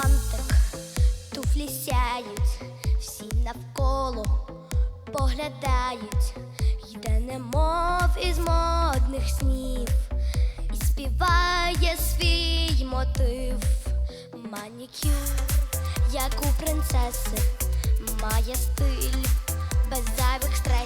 романтик, туфлі сяють, всі навколо поглядають, йде немов із модних снів, і співає свій мотив, манікюр, як у принцеси, має стиль. Без зайвих стресів.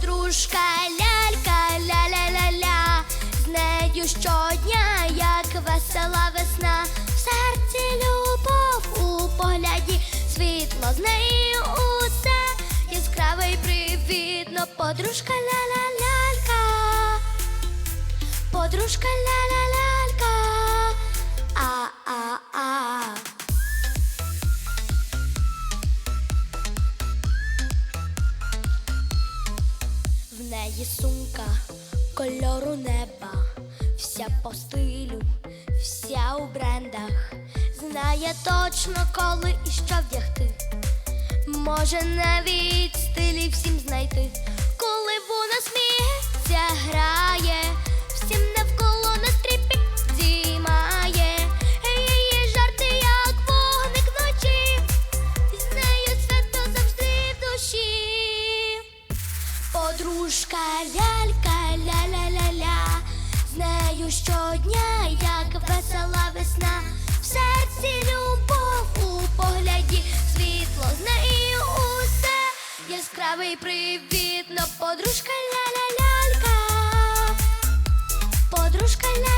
Подружка лялька, ля-ля-ля-ля, з нею щодня, як весела весна, в серці любов у погляді, світло з нею усе. Яскравий привітно, подружка ля-ля-лялька, подружка ля-ля-лялька, неї сумка кольору неба, вся по стилю, вся у брендах, знає точно, коли і що вдягти. Може навіть стилі всім знайти, Подружка лялька, ля-ля-ля-ля, з нею щодня, як весела весна, в серці любов у погляді, світло з нею усе. Яскравий привітно, подружка ля-ля-лялька, подружка ля-ля.